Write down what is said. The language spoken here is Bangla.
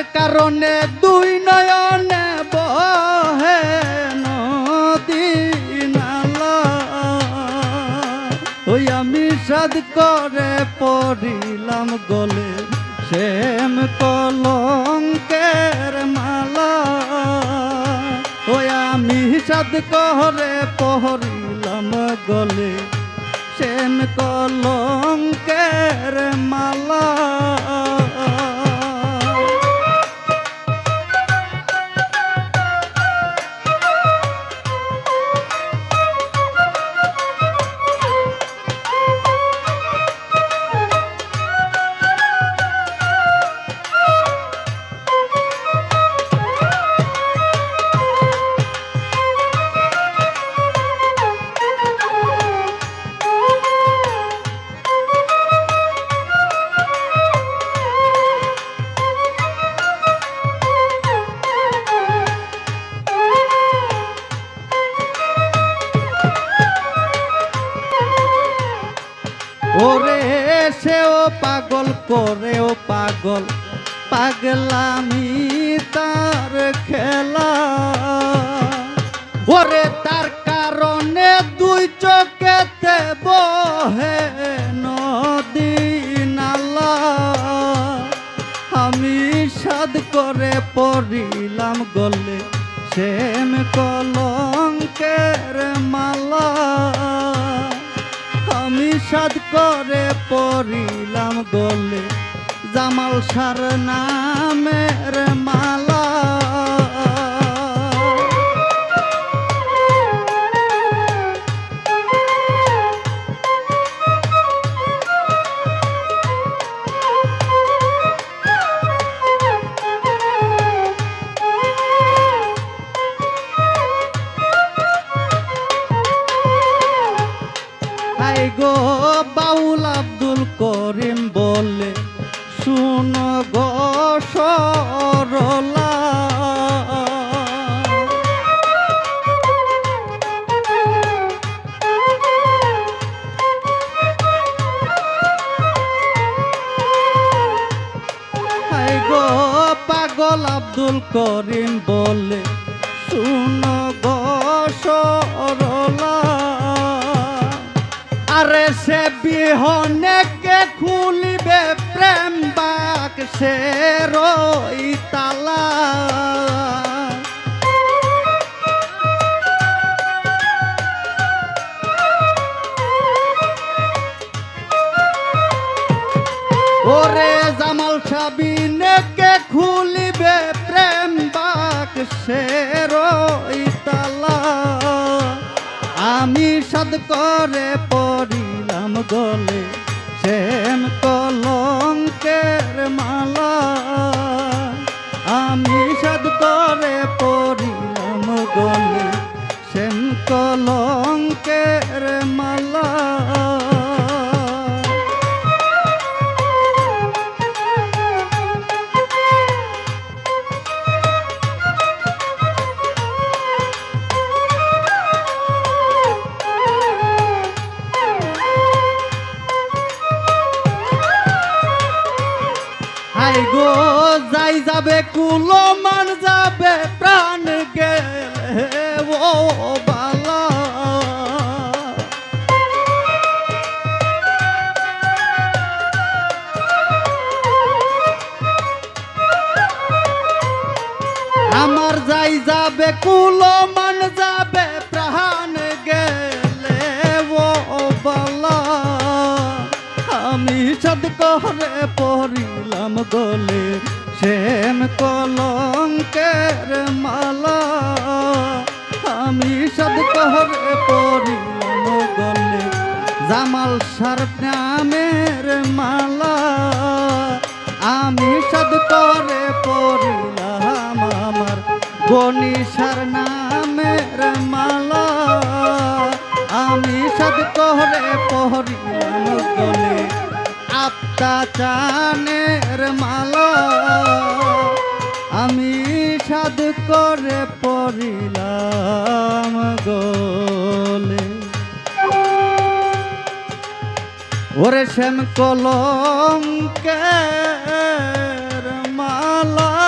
তার কারণে দুই নয়নে বহে নদী নালা ওই আমি সাদ করে পড়িলাম গলে শ্যাম কলঙ্কের মালা। ওই আমি সাদ করে পড়িলাম গলে শ্যাম কলঙ্কের মালা। ওরে সেও পাগল, করেও পাগল। পাগলামি তার খেলা। ওরে তার কারণে দুই চোখেতে বহে নদী নালা আমি সাদ করে পড়িলাম গলে শ্যাম কলঙ্কের সাদ করে পড়িলাম গলে। জামাল সার নামের মালা বাউল আব্দুল করিম বলে, শুন গো সরলা। হাই গো পাগল আব্দুল করিম বলে, শুন গো আরে সে বিহনে কে খুলিবে প্রেম বাক? সে রই তালা। ওরে জামাল সাবিনে কে খুলিবে প্রেম বাক? সে রই তালা। আমি সাদ করে পড়িলাম গলে সেন কলঙ্কের মালা। আমি সাদ করে পড়িলাম গলে সেন কলঙ্কের মালা। হাই গো, যাই যাবে কুলো মান যাবে, প্রাণ গেলে ও বালা। আমার যাই যাবে কুলো মান যাবে, প্রাণ গেলে ও বালা। আমি সদ করে গলে শ্যাম কলঙ্কের মালা। আমি সদ করে পড়িলাম গলে জামাল সার নামের মালা। আমি সদ করে পড়িলাম আমার গণিসার নামের চাচানের মালা। আমি সাদ করে পড়িলাম গলে। ওরে শ্যাম কলম মালা।